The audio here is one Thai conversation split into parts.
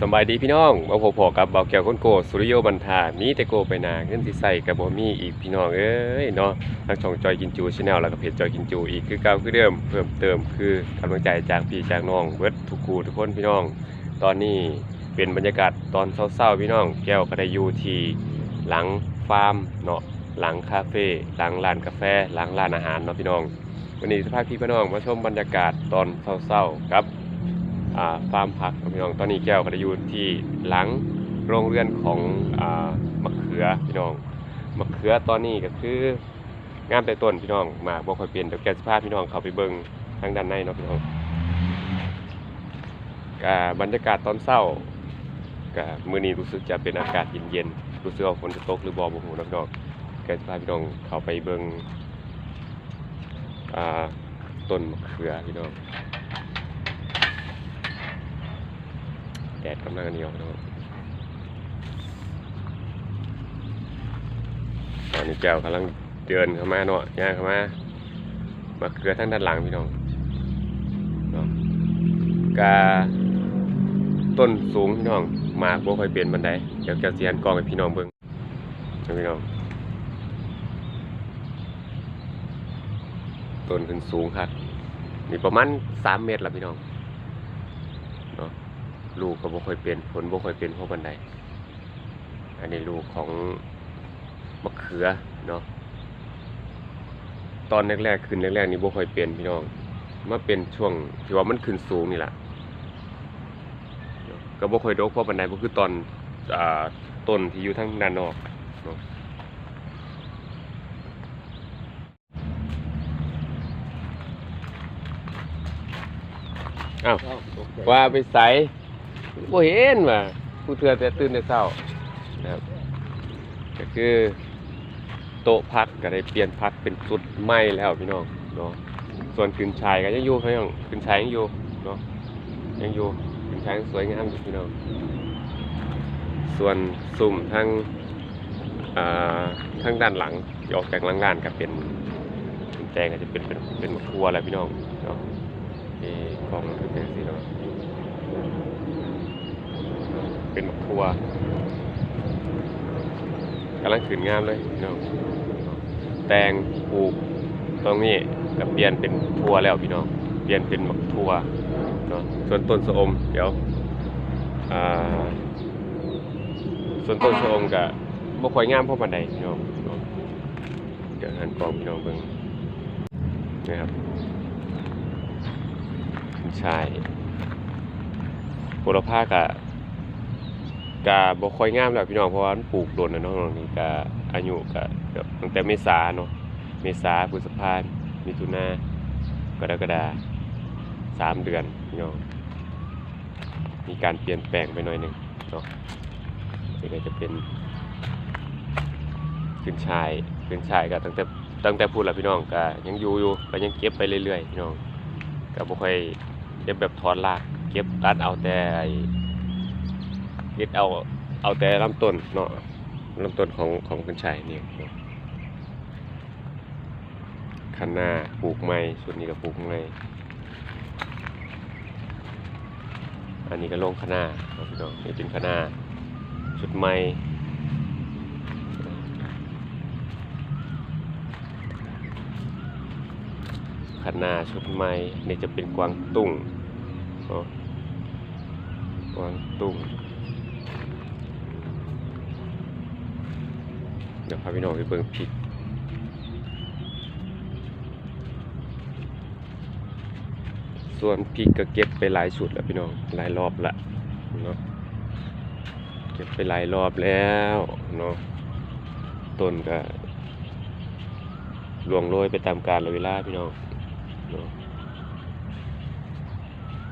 สบายดีพี่น้องมาพบพอกับเบาแก้วคนโกสุริโยบันทามีแต่โกไปนาเงินสิใส่กับบ่มีอีกพี่น้องเอ้ยเนาะทางช่องจอยกินจูชาแนลแล้วก็เพจจอยกินจูอีกคือเก่าคือเดิมเพิ่มเติมคือกำลังใจจากพี่จากน้องเบิร์ดทุกคู่ทุกคนพี่น้อง ตอนนี้เป็นบรรยากาศตอนเช้าๆพี่น้อง แก้วก็ได้อยู่ที่หลังฟาร์มเนาะหลังคาเฟ่หลังร้านกาแฟหลังร้านอาหารเนาะพี่น้อง วันนี้สภาพพี่พี่น้องมาชมบรรยากาศตอนเช้าๆครับ ฟาร์มผักพี่น้องตอนนี้แก้วก็ได้อยู่ที่หลังโรงเรือนของอมะเขือพี่น้องมะเขือตอนนี้ก็คืองามแต่ต้นพี่น้องมากบ่ค่อยเปลี่ยนเดี๋ยวแก้สภาพพี่น้องเข้าไปเบิ่งทางด้านในเนาะพี่น้องกบรรยากาศตอนเช้าก็มื้อนี้รู้สึกจะเป็นอากาศเย็นๆรู้สึกว่าฝนจะตกหรือบ่บ่ฮู้นะพี่น้องแก้สภาพพี่น้องเข้าไปเบิ่งต้นมะเขือพี่น้อง แดดกำลังเหนียวนะครับตอนนี้แก้วกำลังเดินเข้ามาเนาะย่างเข้ามามาเกลือทั้งด้านหลังพี่น้องกาต้นสูงพี่น้องหมากบ่ค่อยเปลี่ยนบันไดเดี๋ยวแก้วเสียนกองให้พี่น้องเบิ่งเอาพี่น้องต้นขึ้นสูงครับนี่ประมาณสามเมตรละพี่น้อง ลูกก็บ่ค่อยเป็นผลบ่ค่อยเป็นเพราะบันไดอันนี้ลูกของมะเขือเนาะตอนแรกๆขึ้นแรกๆนี่บ่ค่อยเป็นพี่น้องมาเป็นช่วงที่ว่ามันขึ้นสูงนี่แหละเนาะก็บ่ค่อยดกเพราะบันไดบ่คือตอนอ่าต้นที่อยู่ทางด้านนอกเนาะอ้าวว่าไปใส่ บ่เห็นว่าผู้เทือแต่ตื่นแต่เช้านะครับ ก็คือโต๊ะพักก็ได้เปลี่ยนพักเป็นจุดใหม่แล้วพี่น้องเนาะส่วนขึ้นชายก็ยังอยู่พี่น้องขึ้นชายยังอยู่เนาะยังอยู่ขึ้นชายสวยงามอยู่พี่น้องส่วนสุ่มทั้งทั้งด้านหลังที่ออกจากหลังงานก็เป็นเป็นแตงก็จะเป็นเป็นเป็นครัวอะไรพี่น้องเนาะที่กองเป็นจังซี่เนาะ เป็นหมกทัวกำลังขึ้นงามเลยพี่น้องแตงปลูกตรงนี้ก็เปลี่ยนเป็นทัวแล้วพี่น้องเปลี่ยนเป็นหมกทัวเนาะส่วนต้นสะอมเดี๋ยวอ่าส่วนต้นสะอมก็บ่ค่อยงามเพราะปานใดพี่น้องเนาะเดี๋ยวหันกล้องพี่น้องเบิ่งนะครับใช่โหระพากะ กะบ่ค่อยงามแล้วพี่น้องเพราะว่ามันปลูกโดนแล้วเนาะนี่กะอายุกะตั้งแต่เมษาเนาะเมษาพฤษภามิถุนากรกฎาสามเดือนพี่น้องมีการเปลี่ยนแปลงไปหน่อยหนึงเนาะนี่ก็จะเป็นขึ้นชายขึ้นชายก็ตั้งแต่ตั้งแต่พูดแล้วพี่น้องก็ยังอยู่อยู่ก็ยังเก็บไปเรื่อยๆพี่น้องก็บ่ค่อยเก็บแบบถอนรากเก็บตัดเอาแต่ไอ เก็บเอาเอาแต่ลำต้นเนาะลำต้นของของคุณชัยนี่คันหน้าปลูกไม้ส่วนนี้ก็ปลูกไม้อันนี้ก็ลงคะน้าเนาะพี่น้องนี่เป็นคะน้าชุดไม้คะน้าชุดไม้นี่จะเป็นกวางตุ้งเนาะกวางตุ้ง เดี๋ยวพาพี่น้องไปเบิ่งพริกส่วนพริกก็เก็บไปหลายชุดแล้วพี่น้องหลายรอบละเนาะเก็บไปหลายรอบแล้วเนาะต้นก็ลวงโรยไปตามกาลเวลาพี่น้องเนาะ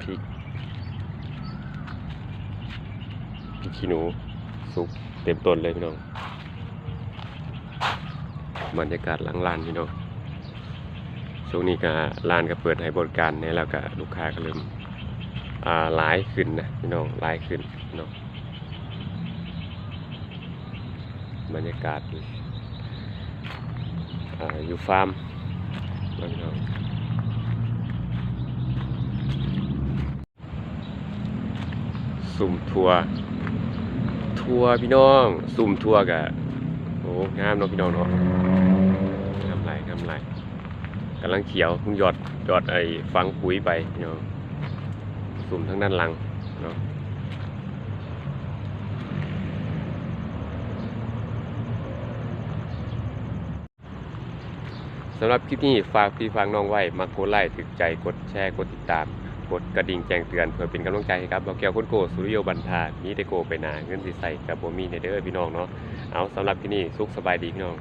พริกพริกขี้หนูสุกเต็มต้นเลยพี่น้อง บรรยากาศหลังร้านพี่น้องช่วงนี้ก็ร้านก็เปิดให้บริการเนี่ยแล้วก็ลูกค้าก็เริ่มอ่าหลายขึ้นนะพี่น้องหลายขึ้นเนาะบรรยากาศอ่าอยู่ฟาร์มพี่น้องสุ่มทัวร์ทัวร์พี่น้อง สุ่มทัวร์กะโอ้งามเนาะพี่น้องเนาะ ไรงามไรกำลังเขียวเพิ่งหยอดหยอดไอ้ฟังปุ๋ยไปพี่น้องสุ่มทั้งด้านหลังเนาะสำหรับคลิปนี้ฝากพี่ฟังน้องไว้มากดไลค์ถึกใจกดแชร์กดติดตาม กดกระดิ่งแจ้งเตือนเพื่อเป็นกำลังใจให้ครับบอกแก้วคนโกสุริโยบันทามีแต่โกไปนาเงินสิใส่กับบ่มีในเด้อพี่น้องเนาะเอาสำหรับที่นี่สุขสบายดีพี่น้อง